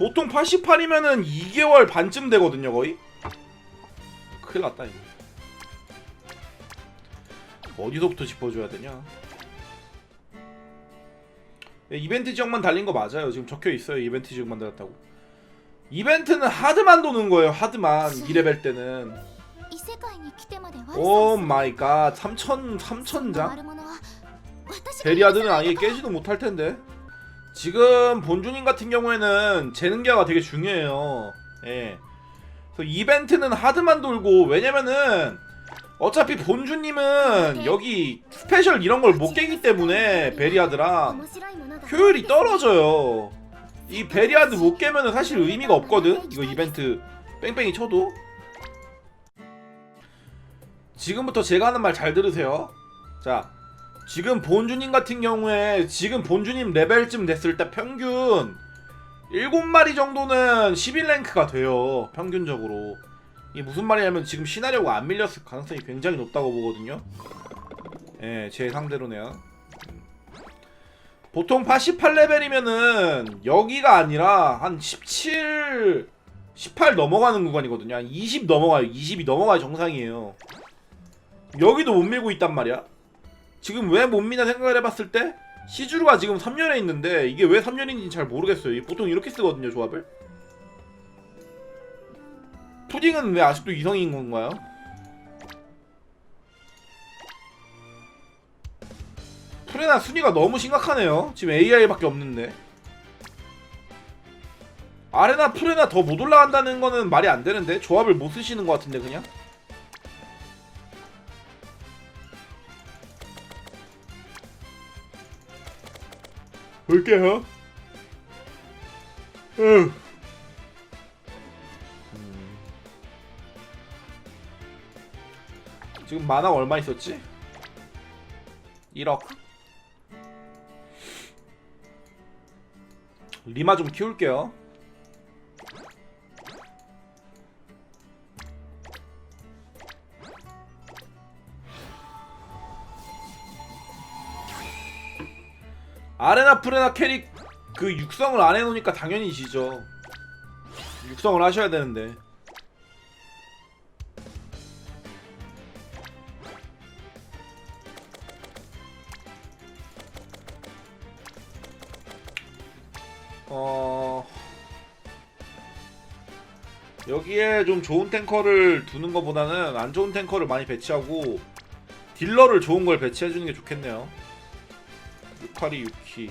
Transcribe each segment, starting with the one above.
보통 88이면은 2개월 반쯤 되거든요 거의. 큰일 났다 이거. 어디서부터 짚어줘야 되냐? 예, 이벤트 지역만 달린 거 맞아요. 지금 적혀있어요 이벤트 지역만 달렸다고. 이벤트는 하드만 도는 거예요 하드만 2레벨 때는. 오 마이 갓 3천 3천장? 베리아드는 아예 깨지도 못할 텐데. 지금 본주님 같은 경우에는 재능기화가 되게 중요해요. 예. 그래서 이벤트는 하드만 돌고 왜냐면은 어차피 본주님은 네. 여기 스페셜 이런 걸 못 깨기 때문에 베리하드랑 효율이 떨어져요. 이 베리하드 못 깨면은 사실 의미가 없거든. 이거 이벤트 뺑뺑이 쳐도. 지금부터 제가 하는 말 잘 들으세요. 자, 지금 본주님 같은 경우에 지금 본주님 레벨쯤 됐을 때 평균 7마리 정도는 11랭크가 돼요. 평균적으로. 이게 무슨 말이냐면 지금 시나리오가 안 밀렸을 가능성이 굉장히 높다고 보거든요. 예, 제 상대로네요. 보통 88레벨이면은 여기가 아니라 한 17, 18 넘어가는 구간이거든요. 한 20 넘어가요. 20이 넘어가야 정상이에요. 여기도 못 밀고 있단 말이야. 지금 왜 못 미나 생각을 해봤을 때 시주루가 지금 3년에 있는데 이게 왜 3년인지 잘 모르겠어요. 이 보통 이렇게 쓰거든요, 조합을. 푸딩은 왜 아직도 이성인 건가요? 프레나 순위가 너무 심각하네요. 지금 AI밖에 없는데. 아레나 프레나 더 못 올라간다는 거는 말이 안 되는데 조합을 못 쓰시는 것 같은데 그냥. 볼게요. 응. 음. 지금 만화가 얼마 있었지? 1억. 리마 좀 키울게요. 아레나 프레나 캐릭 그 육성을 안 해놓으니까 당연히 지죠. 육성을 하셔야 되는데. 어 여기에 좀 좋은 탱커를 두는 것보다는 안 좋은 탱커를 많이 배치하고 딜러를 좋은 걸 배치해 주는 게 좋겠네요. 유카리 유키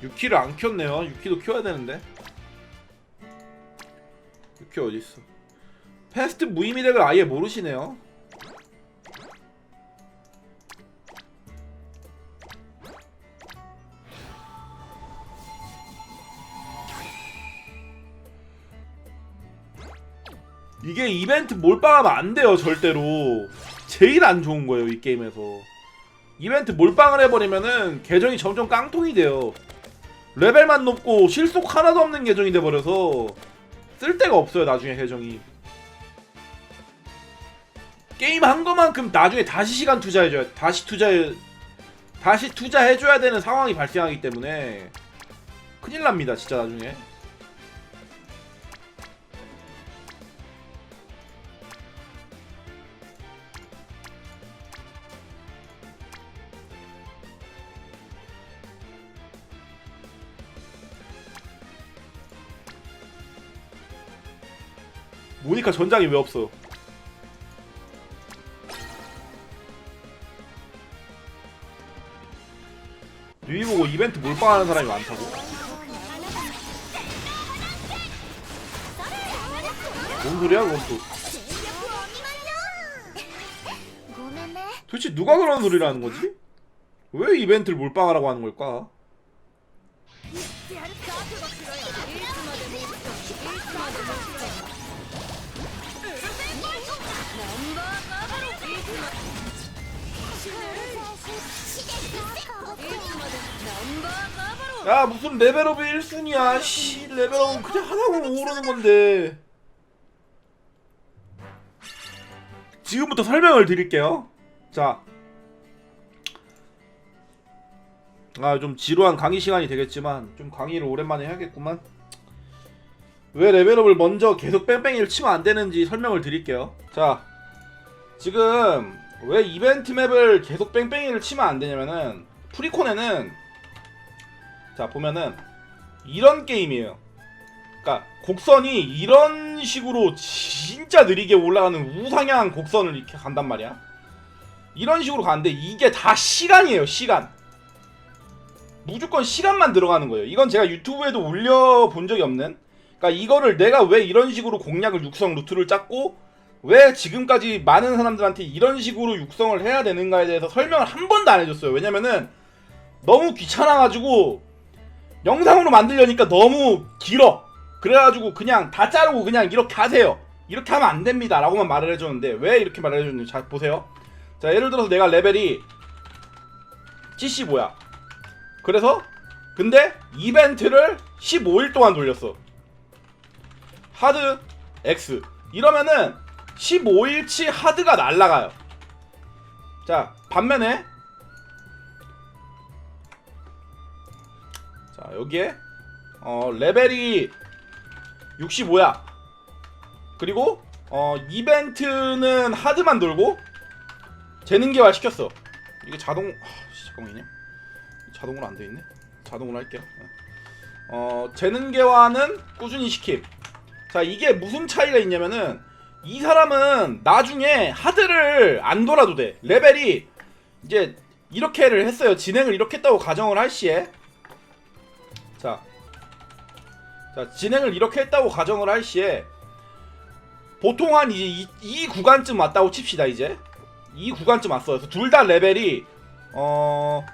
유키를 안 키웠네요. 유키도 키워야 되는데. 유키 어디 있어? 패스트 무의미 덱을 아예 모르시네요. 이게 이벤트 몰빵하면 안 돼요 절대로 제일 안 좋은 거예요 이 게임에서 이벤트 몰빵을 해버리면은 계정이 점점 깡통이 돼요. 레벨만 높고 실속 하나도 없는 계정이 돼버려서 쓸데가 없어요 나중에 계정이. 게임 한 거만큼 나중에 다시 시간 투자해줘야 다시 투자해 다시 투자해줘야 되는 상황이 발생하기 때문에 큰일 납니다 진짜 나중에 모니카 전장이 왜 없어? 뉴이 보고 이벤트 몰빵하는 사람이 많다고? 뭔 소리야 그건 또 도대체 누가 그런 소리를 하는 거지? 왜 이벤트를 몰빵하라고 하는 걸까? 야 무슨 레벨업이 1순위야. 씨 레벨업은 그냥 하나로 오르는 건데. 지금부터 설명을 드릴게요. 자. 아 좀 지루한 강의 시간이 되겠지만 좀 강의를 오랜만에 해야겠구만. 왜 레벨업을 먼저 계속 뺑뺑이를 치면 안 되는지 설명을 드릴게요. 자. 지금 왜 이벤트 맵을 계속 뺑뺑이를 치면 안 되냐면은 프리콘에는 자 보면은 이런 게임이에요. 그러니까 곡선이 이런 식으로 진짜 느리게 올라가는 우상향 곡선을 이렇게 간단 말이야. 이런 식으로 가는데 이게 다 시간이에요 시간. 무조건 시간만 들어가는 거예요. 이건 제가 유튜브에도 올려 본 적이 없는. 그러니까 이거를 내가 왜 이런 식으로 공략을 육성 루트를 짰고 왜 지금까지 많은 사람들한테 이런 식으로 육성을 해야 되는가에 대해서 설명을 한 번도 안 해줬어요. 왜냐면은 너무 귀찮아가지고 영상으로 만들려니까 너무 길어. 그래가지고 그냥 다 자르고 그냥 이렇게 하세요. 이렇게 하면 안 됩니다 라고만 말을 해줬는데 왜 이렇게 말을 해줬는지 잘 보세요. 자 예를 들어서 내가 레벨이 75야. 그래서 근데 이벤트를 15일 동안 돌렸어. 하드 X. 이러면은 15일치 하드가 날라가요. 자 반면에 자 여기에 어 레벨이 65야. 그리고 어 이벤트는 하드만 돌고 재능 개발 시켰어. 이게 자동 아, 씨, 잠깐만요. 자동으로 안 돼 있네. 자동으로 할게요. 어 재능 개화는 꾸준히 시킴. 자 이게 무슨 차이가 있냐면은 이 사람은 나중에 하드를 안 돌아도 돼. 레벨이 이제 이렇게를 했어요. 진행을 이렇게 했다고 가정을 할 시에 자, 자 진행을 이렇게 했다고 가정을 할 시에 보통 한 이제 이, 이 구간쯤 왔다고 칩시다 이제 이 구간쯤 왔어 그래서 둘다 레벨이 어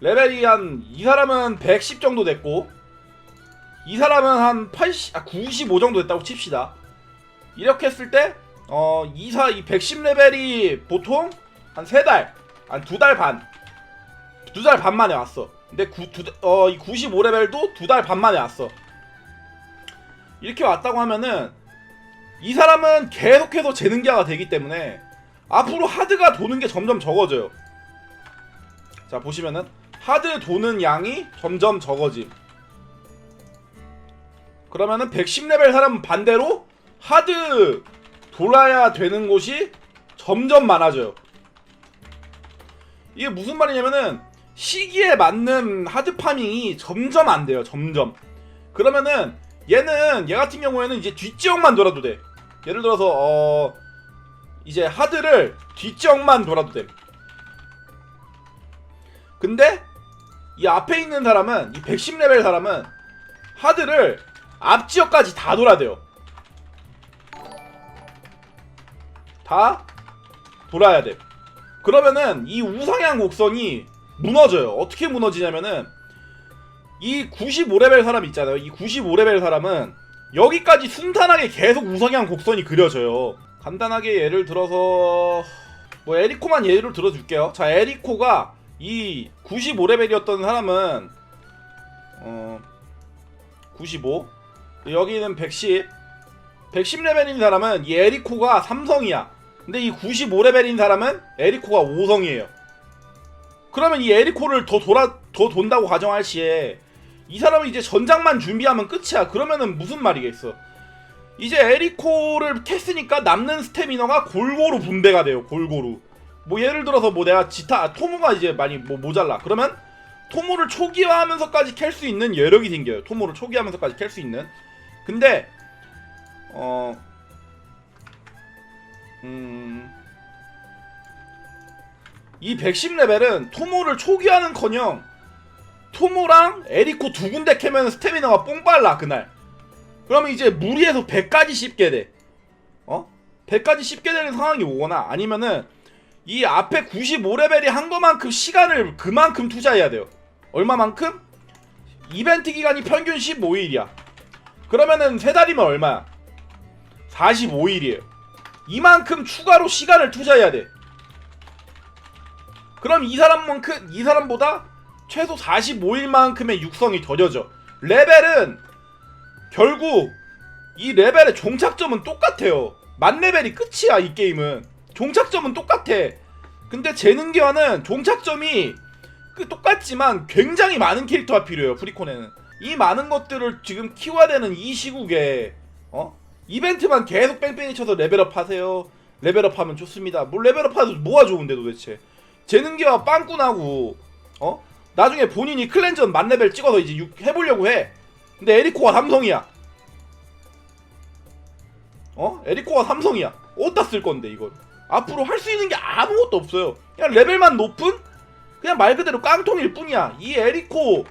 레벨이 한 이 사람은 110 정도 됐고 이 사람은 한 80, 아, 95 정도 됐다고 칩시다. 이렇게 했을 때, 어, 이사, 이 110레벨이 보통 한 3달, 한 2달 반, 2달 반 만에 왔어. 근데 구, 두, 어, 이 95레벨도 2달 반 만에 왔어. 이렇게 왔다고 하면은, 이 사람은 계속해서 재능기화가 되기 때문에, 앞으로 하드가 도는 게 점점 적어져요. 자, 보시면은, 하드 도는 양이 점점 적어짐. 그러면은 110레벨 사람은 반대로 하드 돌아야 되는 곳이 점점 많아져요. 이게 무슨 말이냐면은 시기에 맞는 하드 파밍이 점점 안 돼요. 점점. 그러면은 얘는 얘 같은 경우에는 이제 뒷지역만 돌아도 돼. 예를 들어서 어 이제 하드를 뒷지역만 돌아도 돼. 근데 이 앞에 있는 사람은 이 110레벨 사람은 하드를 앞 지역까지 다 돌아야 돼요. 다 돌아야 돼. 그러면은 이 우상향 곡선이 무너져요. 어떻게 무너지냐면은 이 95레벨 사람 있잖아요. 이 95레벨 사람은 여기까지 순탄하게 계속 우상향 곡선이 그려져요. 간단하게 예를 들어서 뭐 에리코만 예를 들어줄게요. 자, 에리코가 이 95레벨이었던 사람은 어 95. 여기는 110. 110레벨인 사람은 이 에리코가 삼성이야. 근데 이 95레벨인 사람은 에리코가 5성이에요. 그러면 이 에리코를 더 돌아 더 돈다고 가정할 시에 이 사람은 이제 전장만 준비하면 끝이야. 그러면은 무슨 말이겠어? 이제 에리코를 캤으니까 남는 스태미너가 골고루 분배가 돼요. 골고루. 뭐 예를 들어서 뭐 내가 지타 토모가 이제 많이 뭐 모자라. 그러면 토모를 초기화하면서까지 캘 수 있는 여력이 생겨요. 토모를 초기화하면서까지 캘 수 있는. 근데 어 음. 이 110레벨은 토모를 초기화는커녕 토모랑 에리코 두 군데 캐면 스태미너가 뽕빨라 그날. 그러면 이제 무리해서 100까지 씹게 돼. 어? 100까지 씹게 되는 상황이 오거나 아니면은 이 앞에 95레벨이 한 것만큼 시간을 그만큼 투자해야 돼요. 얼마만큼? 이벤트 기간이 평균 15일이야. 그러면은 세 달이면 얼마야? 45일이에요. 이만큼 추가로 시간을 투자해야 돼. 그럼 이 사람만큼 이 사람보다 최소 45일만큼의 육성이 더뎌져. 레벨은 결국 이 레벨의 종착점은 똑같아요. 만 레벨이 끝이야 이 게임은. 종착점은 똑같아. 근데 재능 기화는 종착점이 그 똑같지만 굉장히 많은 캐릭터가 필요해요 프리콘에는 이 많은 것들을 지금 키워야 되는 이 시국에 어 이벤트만 계속 뺑뺑이 쳐서 레벨업 하세요 레벨업 하면 좋습니다 뭘 레벨업 하도 뭐가 좋은데 도대체 재능기와 빵꾸나고 어? 나중에 본인이 클렌전 만레벨 찍어서 이제 육- 해보려고 해. 근데 에리코가 삼성이야. 어? 에리코가 삼성이야. 어디다 쓸 건데 이걸? 앞으로 할 수 있는 게 아무것도 없어요. 그냥 레벨만 높은? 그냥 말 그대로 깡통일 뿐이야. 이 에리코.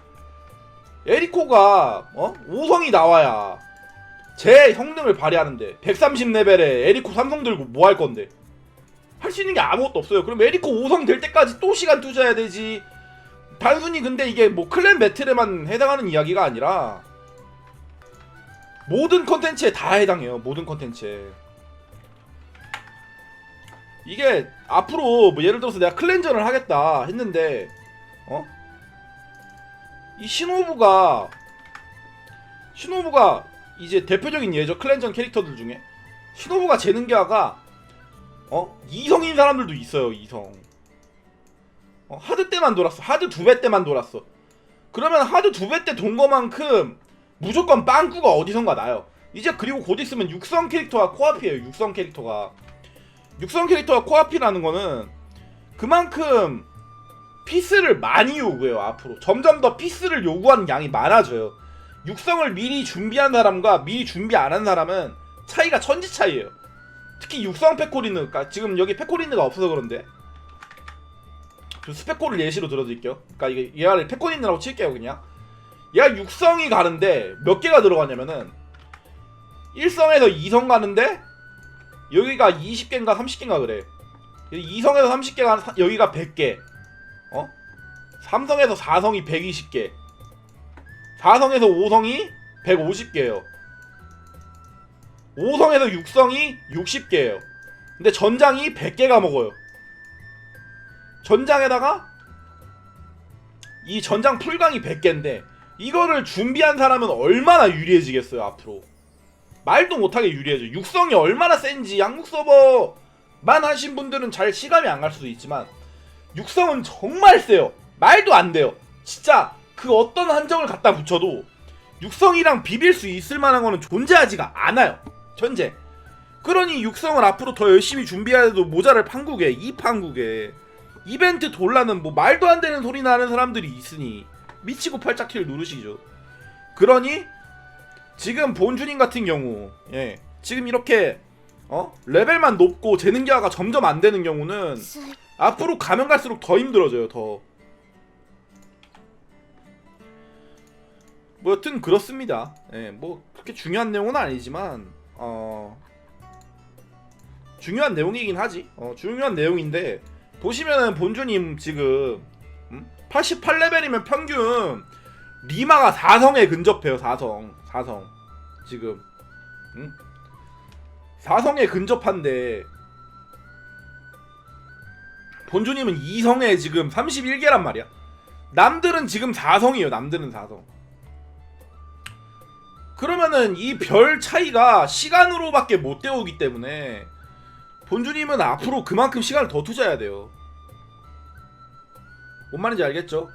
에리코가 어? 5성이 나와야 제 성능을 발휘하는데 130레벨에 에리코 삼성 들고 뭐 할 건데? 할 수 있는 게 아무것도 없어요. 그럼 에리코 5성 될 때까지 또 시간 투자해야 되지. 단순히 근데 이게 뭐 클랜 배틀에만 해당하는 이야기가 아니라 모든 컨텐츠에 다 해당해요. 모든 컨텐츠에. 이게 앞으로 뭐 예를 들어서 내가 클렌저를 하겠다 했는데 어? 이 신호부가 신호부가 이제 대표적인 예죠 클렌전 캐릭터들 중에 신호부가 재능기화가 어? 이성인 사람들도 있어요 이성. 어, 하드 때만 돌았어. 하드 두 배 때만 돌았어. 그러면 하드 두 배 때 돈 거만큼 무조건 빵꾸가 어디선가 나요. 이제 그리고 곧 있으면 육성 캐릭터가 코앞이에요 육성 캐릭터가. 육성 캐릭터가 코앞이라는 거는 그만큼 피스를 많이 요구해요 앞으로. 점점 더 피스를 요구하는 양이 많아져요. 육성을 미리 준비한 사람과 미리 준비 안 한 사람은 차이가 천지 차이예요 특히 육성 페코리느 그러니까 지금 여기 페코리느가 없어서 그런데 그 스페코를 예시로 들어드릴게요 그러니까 이게 얘를 페코리느라고 칠게요 그냥 얘가 육성이 가는데 몇 개가 들어가냐면은 1성에서 2성 가는데 여기가 20개인가 30개인가 그래. 2성에서 30개가 여기가 100개. 어? 3성에서 4성이 120개. 4성에서 5성이 150개예요. 5성에서 6성이 60개예요. 근데 전장이 100개가 먹어요. 전장에다가 이 전장 풀강이 100개인데 이거를 준비한 사람은 얼마나 유리해지겠어요, 앞으로. 말도 못하게 유리해져. 육성이 얼마나 센지 양국 서버만 하신 분들은 잘 시감이 안 갈 수도 있지만 육성은 정말 세요. 말도 안 돼요. 진짜 그 어떤 한정을 갖다 붙여도 육성이랑 비빌 수 있을 만한 거는 존재하지가 않아요. 현재. 그러니 육성을 앞으로 더 열심히 준비해야 해도 모자를 판국에 이 판국에 이벤트 돌라는 뭐 말도 안 되는 소리 나는 사람들이 있으니 미치고 팔짝키를 누르시죠. 그러니 지금 본주님 같은 경우 예 지금 이렇게 어 레벨만 높고 재능 기화가 점점 안 되는 경우는 앞으로 가면 갈수록 더 힘들어져요 더. 뭐 여튼 그렇습니다. 예, 뭐 그렇게 중요한 내용은 아니지만 어 중요한 내용이긴 하지. 어 중요한 내용인데 보시면은 본주님 지금 음? 88레벨이면 평균 리마가 4성에 근접해요. 4성. 4성. 지금. 응? 4성에 근접한데 본주님은 2성에 지금 31개란 말이야. 남들은 지금 4성이에요. 남들은 4성. 그러면은 이 별 차이가 시간으로밖에 못 때우기 때문에 본주님은 앞으로 그만큼 시간을 더 투자해야 돼요. 뭔 말인지 알겠죠?